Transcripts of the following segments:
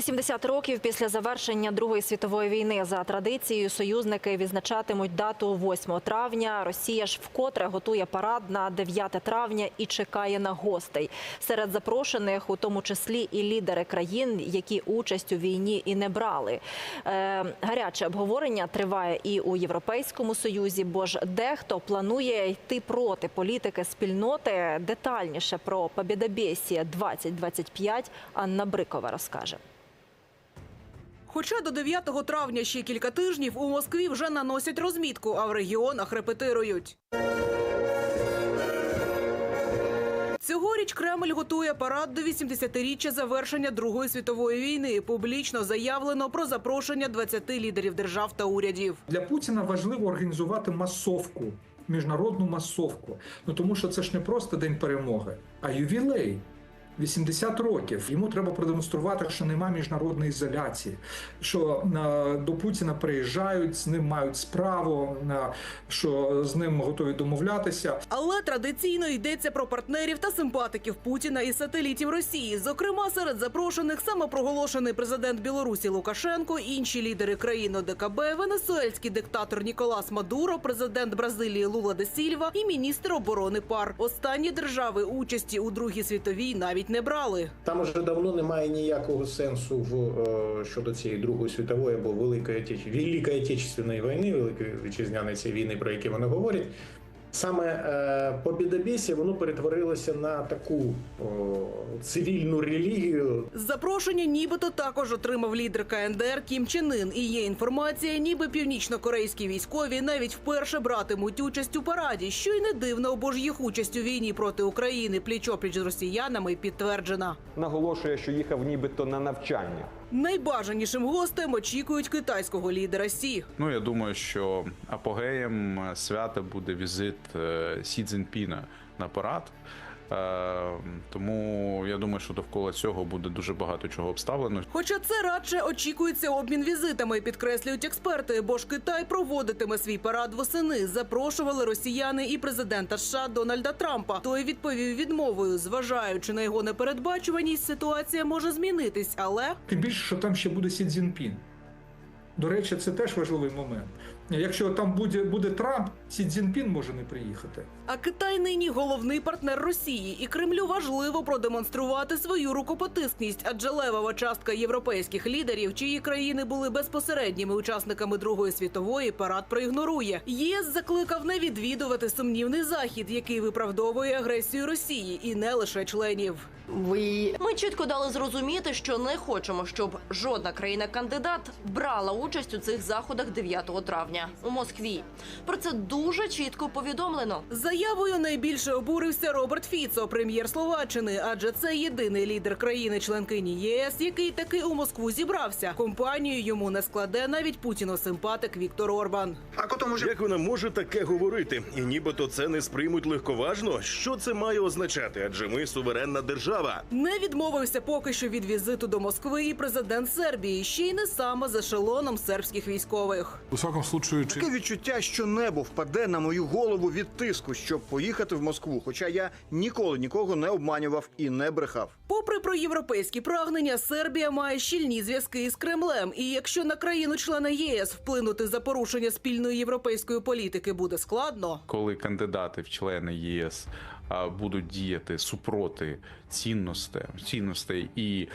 80 років після завершення Другої світової війни за традицією союзники відзначатимуть дату 8 травня. Росія ж вкотре готує парад на 9 травня і чекає на гостей. Серед запрошених, у тому числі і лідери країн, які участь у війні і не брали. Е, гаряче обговорення триває і у Європейському Союзі, бо ж дехто планує йти проти політики спільноти. Детальніше про Побєдобєсія 2025 Анна Брикова розкаже. Хоча до 9 травня ще кілька тижнів у Москві вже наносять розмітку, а в регіонах репетирують. Цьогоріч Кремль готує парад до 80-річчя завершення Другої світової війни. Публічно заявлено про запрошення 20 лідерів держав та урядів. Для Путіна важливо організувати масовку, міжнародну масовку. Ну тому що це ж не просто день перемоги, а ювілей. 80 років йому треба продемонструвати, що нема міжнародної ізоляції, що е, до Путіна приїжджають, з ним мають справу, е, що з ним готові домовлятися. Але традиційно йдеться про партнерів та симпатиків Путіна і сателітів Росії. Зокрема, серед запрошених самопроголошений президент Білорусі Лукашенко, інші лідери країн ОДКБ, венесуельський диктатор Ніколас Мадуро, президент Бразилії Лула де Сільва і міністр оборони ПАР. Останні держави участі у Другій світовій навіть не брали. Там уже давно немає ніякого сенсу в е, щодо цієї Другої світової або Великої Отеч... Великої Отечественної війни, Великої вітчизняної цієї війни, про які вони говорять. Саме е, побідобєсія воно перетворилося на таку о, цивільну релігію, Запрошення нібито також отримав лідер КНДР Кім Чен Ін. І є інформація, ніби північно-корейські військові навіть вперше братимуть участь у параді, що й не дивно, бо ж їх участь у війні проти України пліч-опліч з росіянами підтверджена. наголошує, що їхав нібито на навчання. Найбажанішим гостем очікують китайського лідера Сі. Ну я думаю, що апогеєм свята буде візит е, Сі Цзіньпіна на парад. Е, Тому я думаю, що довкола цього буде дуже багато чого обставлено. Хоча це радше очікується обмін візитами, підкреслюють експерти, бо ж Китай проводитиме свій парад восени. Запрошували росіяни і президента США Дональда Трампа. Той відповів відмовою, зважаючи на його непередбачуваність, ситуація може змінитись, але Тим більше, що там ще буде Сі Цзіньпін. До речі, це теж важливий момент. Якщо там буде, буде Трамп, Сі Цзіньпін може не приїхати. А Китай нині головний партнер Росії, і Кремлю важливо продемонструвати свою рукопотискність, адже левова частка європейських лідерів, чиї країни були безпосередніми учасниками Другої світової, парад проігнорує. ЄС закликав не відвідувати сумнівний захід, який виправдовує агресію Росії, і не лише членів. Ми чітко дали зрозуміти, що не хочемо, щоб жодна країна-кандидат брала участь у цих заходах 9 травня у Москві. Про це дуже чітко повідомлено. Заявою найбільше обурився Роберт Фіцо, прем'єр Словаччини, адже це єдиний лідер країни-членкині ЄС, який таки у Москву зібрався. Компанію йому не складе навіть путіно-симпатик Віктор Орбан. Як вона може таке говорити? І нібито це не сприймуть легковажно. Що це має означати? Адже ми суверенна держава. Не відмовився поки що від візиту до Москви і президент Сербії, ще й не саме з ешелоном сербських військових. У всякому случаю, чи Таке відчуття, що небо впаде на мою голову від тиску, щоб поїхати в Москву. Хоча я ніколи нікого не обманював і не брехав. Попри проєвропейські прагнення, Сербія має щільні зв'язки із Кремлем. І якщо на країну-члена єС вплинути за порушення спільної європейської політики буде складно, Коли кандидати в члени ЄС будуть діяти супроти цінностей, цінностей і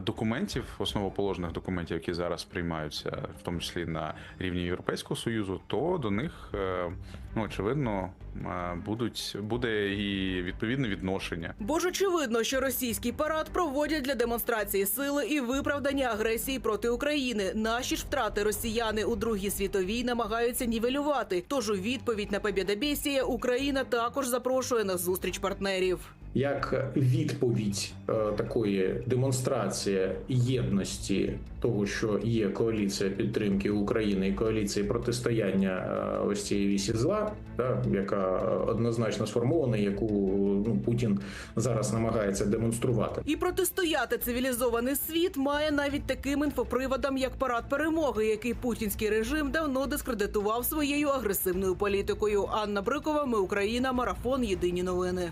документів, основоположних документів, які зараз приймаються, в тому числі на рівні Європейського союзу, то до них е, ну очевидно е, будуть буде і відповідне відношення. Бо ж очевидно, що російський парад проводять для демонстрації сили і виправдання агресії проти України. Наші ж втрати росіяни у другій світовій намагаються нівелювати. Тож у відповідь на Побєдобєсія Україна також запрошує на зустріч партнерів. Як відповідь е, такої демонстрації єдності того, що є коаліція підтримки України і коаліції протистояння е, ось цієї вісі зла, да, яка однозначно сформована, яку ну Путін зараз намагається демонструвати. І протистояти цивілізований світ має навіть таким інфоприводом, як парад перемоги, який путінський режим давно дискредитував своєю агресивною політикою. Анна Брикова, ми Україна, марафон. Єдині новини.